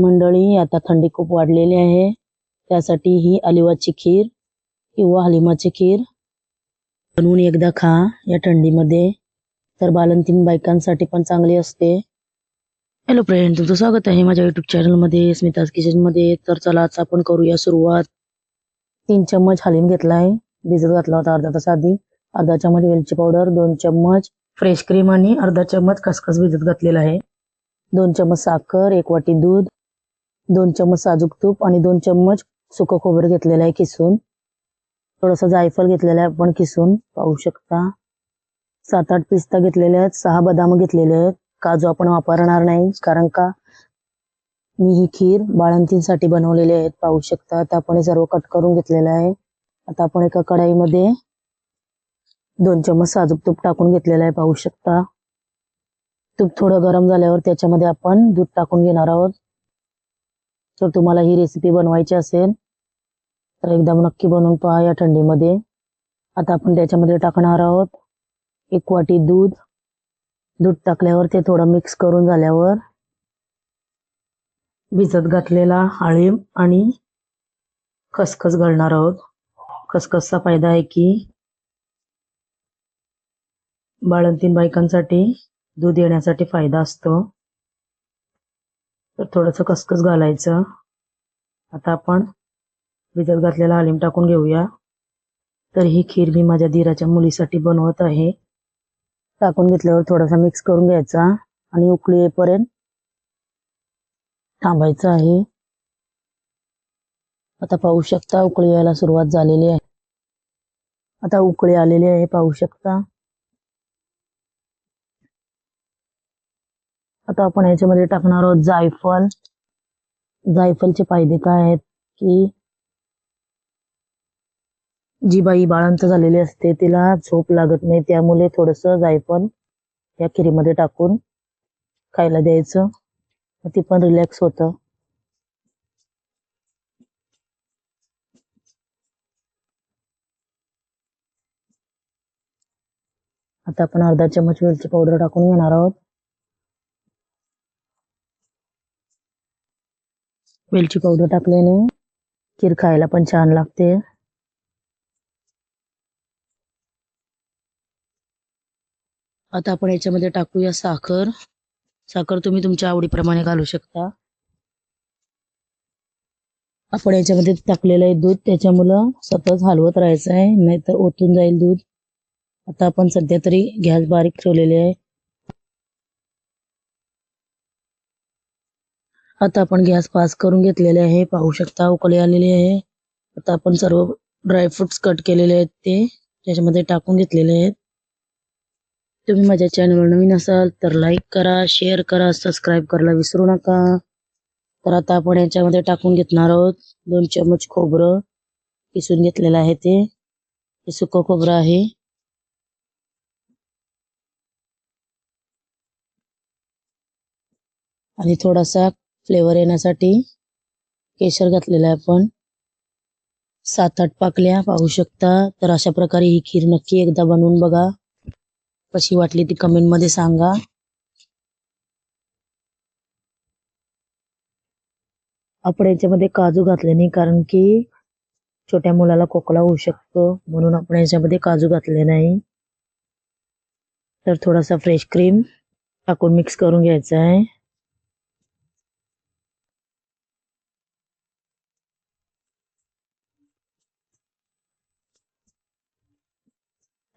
मंडळी आता थंडी खूप वाढलेली आहे. त्यासाठी ही अलिवाची खीर किंवा हलिमाची खीर बनवून एकदा खा या थंडीमध्ये. तर बालंतीन बायकांसाठी पण चांगली असते. हॅलो फ्रेंड तुमचं स्वागत आहे माझ्या युट्यूब चॅनलमध्ये स्मिताज किचनमध्ये. तर चला आज आपण करूया सुरुवात. तीन चम्मच हलीम घेतलाय. भिजत घातला होता अर्धा तास आधी. अर्धा चम्मच वेलची पावडर दोन चम्मच फ्रेश क्रीम आणि अर्धा चम्मच खसखस भिजत घातलेला आहे. दोन चम्मच साखर एक वाटी दूध दोन चम्मच साजूक तूप आणि दोन चम्मच सुकं खोबरं घेतलेलं आहे किसून. थोडंसं जायफळ घेतलेलं आहे आपण किसून. पाहू शकता. सात आठ पिस्ता घेतलेले आहेत. सहा बदाम घेतलेले आहेत. काजू आपण वापरणार नाही कारण का? मी ही खीर बाळंतींसाठी बनवलेली आहेत पाहू शकता. आता आपण हे सर्व कट करून घेतलेलं आहे. आता आपण एका कढाईमध्ये दोन चम्मच साजूक तूप टाकून घेतलेलं आहे. पाहू शकता. तूप थोडं गरम झाल्यावर त्याच्यामध्ये आपण दूध टाकून घेणार आहोत. जर तुम्हाला ही रेसिपी बनवायची असेल तर एकदम नक्की बनवून पहा या थंडीमध्ये. आता आपण त्याच्यामध्ये टाकणार आहोत एक वाटी दूध. दूध टाकल्यावर ते थोडं मिक्स करून झाल्यावर भिजत घातलेला आळीम आणि खसखस घालणार आहोत. खसखसचा फायदा आहे की बाळंतीन बायकांसाठी दूध येण्यासाठी फायदा असतो. तर थोडंसं खसखस घालायचं. आता आपण भिजत घातलेला हलीम टाकून घेऊया. तर ही खीर मी माझ्या धीराच्या मुलीसाठी बनवत आहे. टाकून घेतल्यावर थोडासा मिक्स करून घ्यायचा आणि उकळी येईपर्यंत थांबायचं आहे. आता पाहू शकता उकळी यायला सुरुवात झालेली आहे. आता उकळी आलेली आहे पाहू शकता. आता आपण याच्यामध्ये टाकणार आहोत जायफळ. जायफळचे फायदे काय आहेत की जी बाई बाळांत झालेली असते तिला झोप लागत नाही त्यामुळे थोडस जायफळ या खिरीमध्ये टाकून खायला द्यायचं. ती पण रिलॅक्स होतं. आता आपण अर्धा चमच वेलची पावडर टाकून घेणार आहोत. वेलची पावडर टाकल्याने खीर खायला पण छान लागते. आता आपण याच्यामध्ये टाकूया साखर. साखर तुम्ही तुमच्या आवडीप्रमाणे घालू शकता. आपण याच्यामध्ये टाकलेलं आहे दूध. त्याच्यामुळं सतत हलवत राहायचं आहे नाहीतर ओतून जाईल दूध. आता आपण सध्या तरी गॅस बारीक ठेवलेले आहे. आता आपण गॅस पास करून घेतलेले आहे. पाहू शकता उकळी आलेली आहे. आता आपण सर्व ड्रायफ्रुट्स कट केलेले आहेत ते. त्याच्यामध्ये टाकून घेतलेले आहेत. तुम्ही माझ्या चॅनलवर नवीन असाल तर लाईक करा शेअर करा सबस्क्राईब करायला विसरू नका. तर आता आपण याच्यामध्ये टाकून घेतणार आहोत दोन चमच खोबरं. किसून घेतलेलं आहे ते. सुकं खोबरं आहे. आणि थोडासा फ्लेवर येण्यासाठी केशर घातलेला आहे आपण. सात आठ पाकल्या पाहू शकता. तर अशा प्रकारे ही खीर नक्की एकदा बनवून बघा. कशी वाटली ती कमेंटमध्ये सांगा. आपण याच्यामध्ये काजू घातले नाही कारण की छोट्या मुलाला खोकला होऊ शकतो. म्हणून आपण याच्यामध्ये काजू घातले नाही. तर थोडासा फ्रेश क्रीम टाकून मिक्स करून घ्यायचा आहे.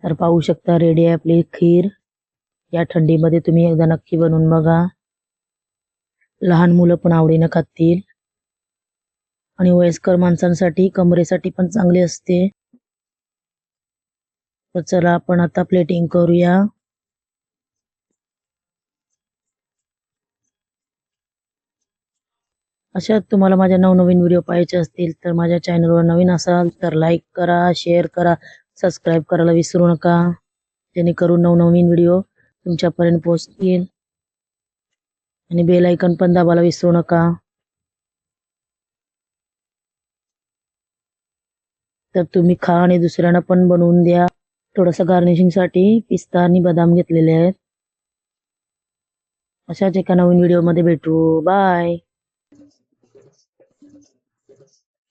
तर पाहू शकता रेडी आहे आपली खीर. या थंडीमध्ये तुम्ही एकदा नक्की बनवून बघा. लहान मुलं पण आवडीनं खातील. आणि वयस्कर माणसांसाठी कमरेसाठी पण चांगली असते. तर चला आपण आता प्लेटिंग करूया. अशा तुम्हाला माझ्या नवनवीन व्हिडिओ पाहायचे असतील तर माझ्या चॅनलवर नवीन असाल तर लाईक करा शेअर करा. सबस्क्राईब करायला विसरू नका. जेणेकरून नवनवीन व्हिडिओ तुमच्यापर्यंत पोहोचतील. आणि बेल आयकन पण दाबायला विसरू नका. तर तुम्ही खा आणि दुसऱ्यांना पण बनवून द्या. थोडंसं गार्निशिंगसाठी पिस्ता आणि बदाम घेतलेले आहेत. अशाच एका नवीन व्हिडिओमध्ये भेटू. बाय